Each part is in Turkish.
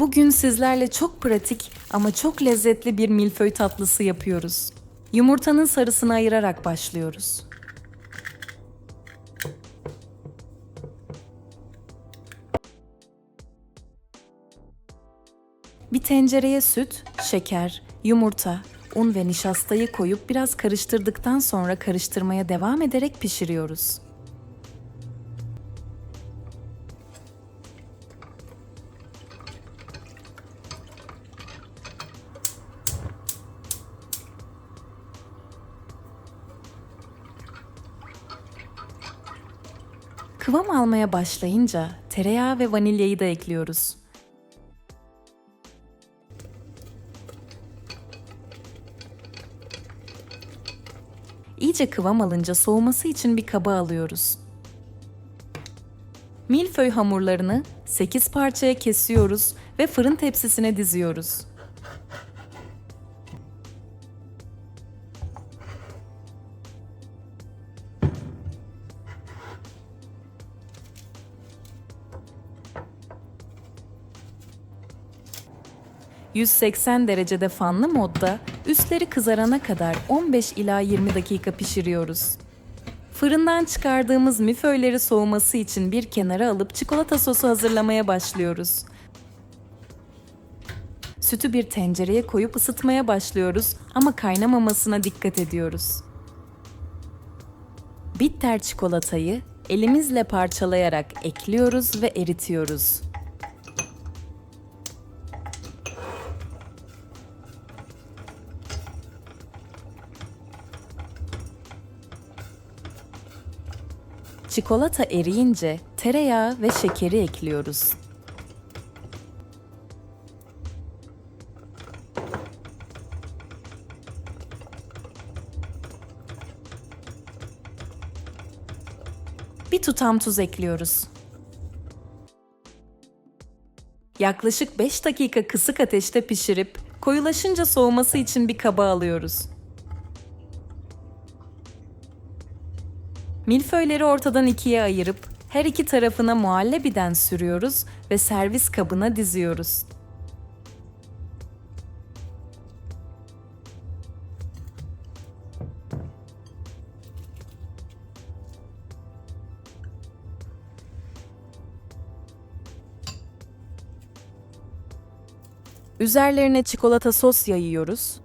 Bugün sizlerle çok pratik ama çok lezzetli bir milföy tatlısı yapıyoruz. Yumurtanın sarısını ayırarak başlıyoruz. Bir tencereye süt, şeker, yumurta, un ve nişastayı koyup biraz karıştırdıktan sonra karıştırmaya devam ederek pişiriyoruz. Kıvam almaya başlayınca tereyağı ve vanilyayı da ekliyoruz. İyice kıvam alınca soğuması için bir kaba alıyoruz. Milföy hamurlarını 8 parçaya kesiyoruz ve fırın tepsisine diziyoruz. ...180 derecede fanlı modda üstleri kızarana kadar 15 ila 20 dakika pişiriyoruz. Fırından çıkardığımız miföyleri soğuması için bir kenara alıp çikolata sosu hazırlamaya başlıyoruz. Sütü bir tencereye koyup ısıtmaya başlıyoruz ama kaynamamasına dikkat ediyoruz. Bitter çikolatayı elimizle parçalayarak ekliyoruz ve eritiyoruz. Çikolata eriyince tereyağı ve şekeri ekliyoruz. Bir tutam tuz ekliyoruz. Yaklaşık 5 dakika kısık ateşte pişirip koyulaşınca soğuması için bir kaba alıyoruz. Milföyleri ortadan ikiye ayırıp her iki tarafına muhallebiden sürüyoruz ve servis kabına diziyoruz. Üzerlerine çikolata sos yayıyoruz.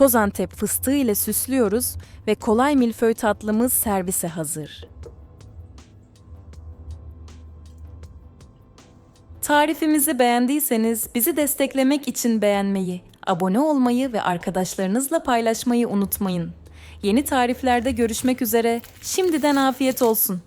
Toz Antep fıstığı ile süslüyoruz ve kolay milföy tatlımız servise hazır. Tarifimizi beğendiyseniz bizi desteklemek için beğenmeyi, abone olmayı ve arkadaşlarınızla paylaşmayı unutmayın. Yeni tariflerde görüşmek üzere. Şimdiden afiyet olsun.